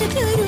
aşıklarım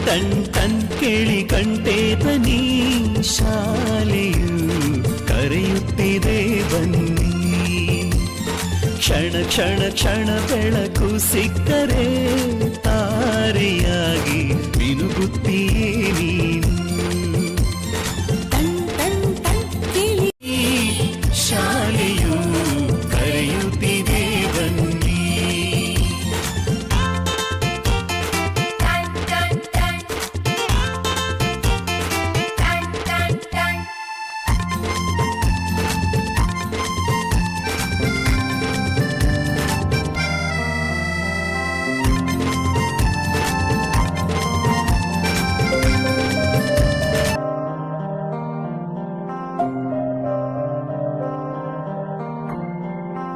ton ton ಕೇಳಿ ಗಂಟೆ ದನಿ ಶಾಲೆಯು ಬನ್ನಿ. ಕ್ಷಣ ಕ್ಷಣ ಕ್ಷಣ ಬೆಳಕು ಸಿಕ್ಕರೆ ತಾರೆಯಾಗಿ ಮಿನುಗುತ್ತೀಯೇ.